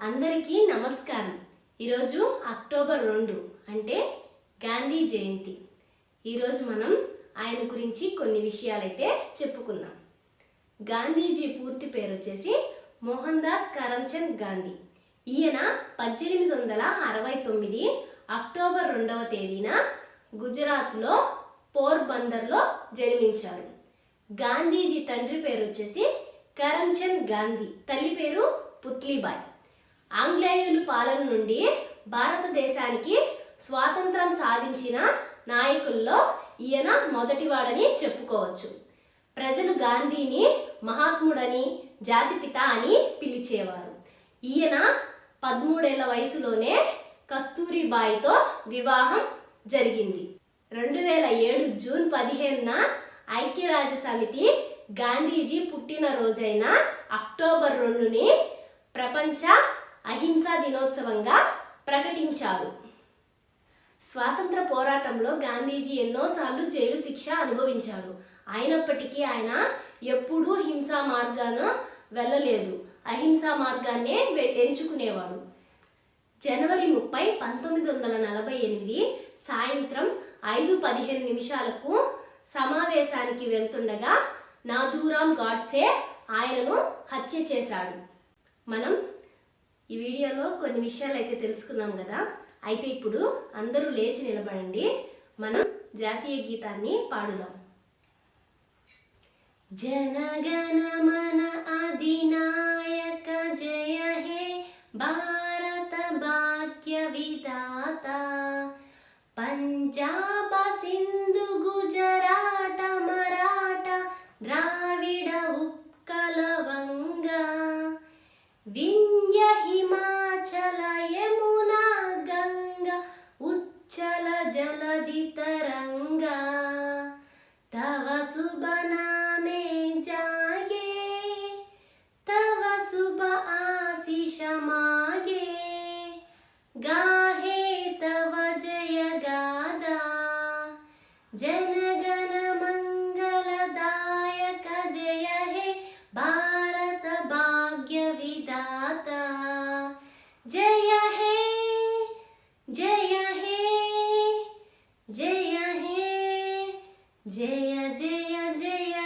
అందరికీ నమస్కారం. ఈరోజు అక్టోబర్ రెండు అంటే గాంధీ జయంతి. ఈరోజు మనం ఆయన గురించి కొన్ని విషయాలైతే చెప్పుకుందాం. గాంధీజీ పూర్తి పేరు వచ్చేసి మోహన్ దాస్ కరమ్చంద్ గాంధీ. ఈయన పద్దెనిమిది వందల అరవై తొమ్మిది అక్టోబర్ రెండవ తేదీన గుజరాత్లో పోర్బందర్లో జన్మించారు. గాంధీజీ తండ్రి పేరు వచ్చేసి కరమ్చంద్ గాంధీ. తల్లి పేరు పుత్లీబాయ్ ఆంగ్లేయులు పాలన నుండి భారతదేశానికి స్వాతంత్రం సాధించిన నాయకుల్లో ఈయన మొదటివాడని చెప్పుకోవచ్చు. ప్రజలు గాంధీని మహాత్ముడని జాతిపిత అని పిలిచేవారు. ఈయన పదమూడేళ్ళ వయసులోనే కస్తూరిబాయితో వివాహం జరిగింది. రెండు వేల ఏడు జూన్ పదిహేనున ఐక్యరాజ్య సమితి గాంధీజీ పుట్టినరోజైన అక్టోబర్ రెండుని ప్రపంచ అహింసా దినోత్సవంగా ప్రకటించారు. స్వాతంత్ర పోరాటంలో గాంధీజీ ఎన్నోసార్లు జైలు శిక్ష అనుభవించారు. అయినప్పటికీ ఆయన ఎప్పుడూ హింసా మార్గాన వెళ్ళలేదు. అహింసా మార్గాన్నే వె- ఎంచుకునేవాడు. జనవరి ముప్పై పంతొమ్మిది వందల నలభై ఎనిమిది సాయంత్రం ఐదు పదిహేను నిమిషాలకు సమావేశానికి వెళ్తుండగా నాథూరామ్ గాడ్సే ఆయనను హత్య చేశాడు. మనం ఈ వీడియోలో కొన్ని విషయాలు అయితే తెలుసుకున్నాం కదా. అయితే ఇప్పుడు అందరూ లేచి నిలబడండి. మనం జాతీయ గీతాన్ని పాడుదాం. జనగణ మన అధినాయక జయ హే భారత భాగ్య విధాత. పంజాబ సింధు గుజరాట మరాఠ ద్రావిడ ఉత్కల వంగ. जलि तव मे जागे। तव सुब आसिमागे गाहे तव जय गादा। जनगणमङ्गलदायक जय हे। बा Jaya Hai Jaya Jaya Jaya